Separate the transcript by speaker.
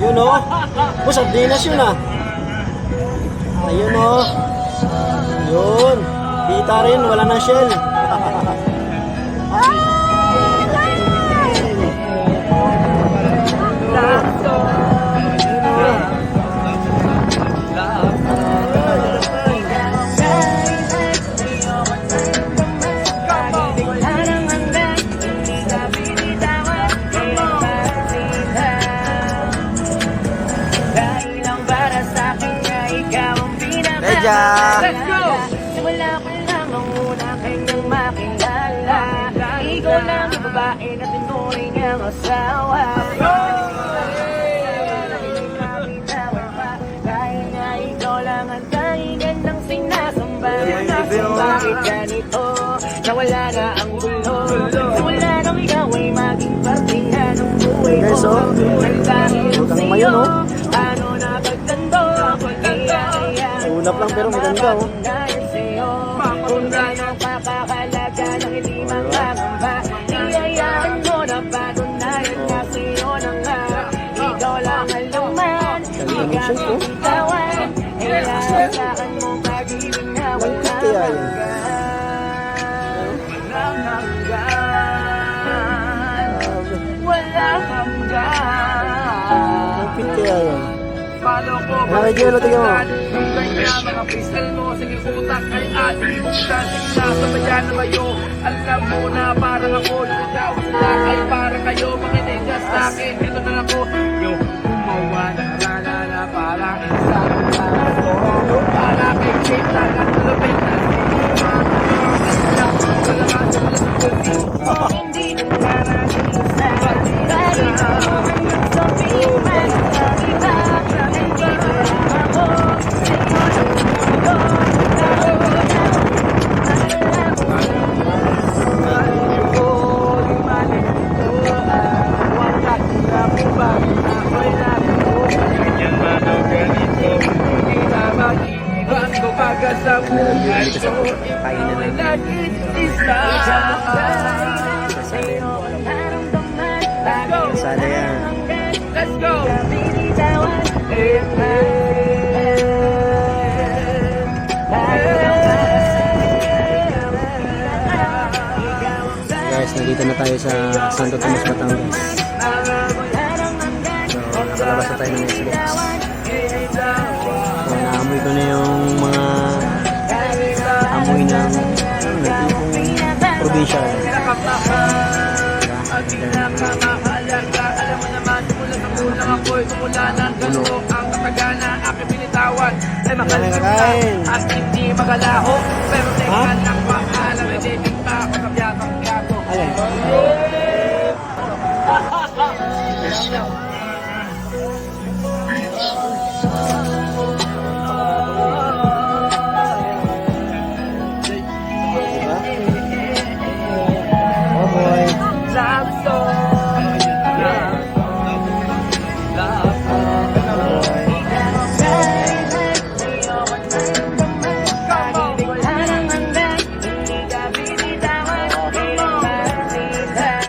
Speaker 1: Yun o. Oh, sardinas yun ah. Ayun o. Oh. Yun. Kita rin, wala nang shell.
Speaker 2: Dahil
Speaker 1: Medya!
Speaker 2: Let's go! Simula pa lang ang una kanyang makilala Ikaw lang ang babae na tinuring ang asawa Bakit ganito? Nawala na
Speaker 1: Ulap lang pero maganda oh.
Speaker 2: Kung gaano kakakalaga ng hindi mangangamba Iyayaan mo na patunayan na sa'yo na nga. Ikaw lang
Speaker 1: Ganda ng shape,
Speaker 2: Paano ko
Speaker 1: Nakikilo, tingnan mo.
Speaker 2: Kanya mga kristal mo Sige utak ay ating buksan Sige nasa bayan na kayo Alam mo na parang ako Ikaw sila ay parang kayo Makinig ka sa akin Ito na ako Yung gumawa ng rana na parang isang tao Para kay kita na tulupin na hindi na narating sa buhay ko Ikaw laging isa
Speaker 1: Sana yan.
Speaker 2: Let's go!
Speaker 1: Guys, nandito na tayo sa Santo Tomas, Batangas. So, nakalabas na tayo ng Xbox. Naamoy ko na yung mga amoy ng nagtipong probinsya.
Speaker 2: Puno. Ay makalimit ka at hindi magalaho pero teka lang paalam ay debit pa ako sa biyatang gato. Alin?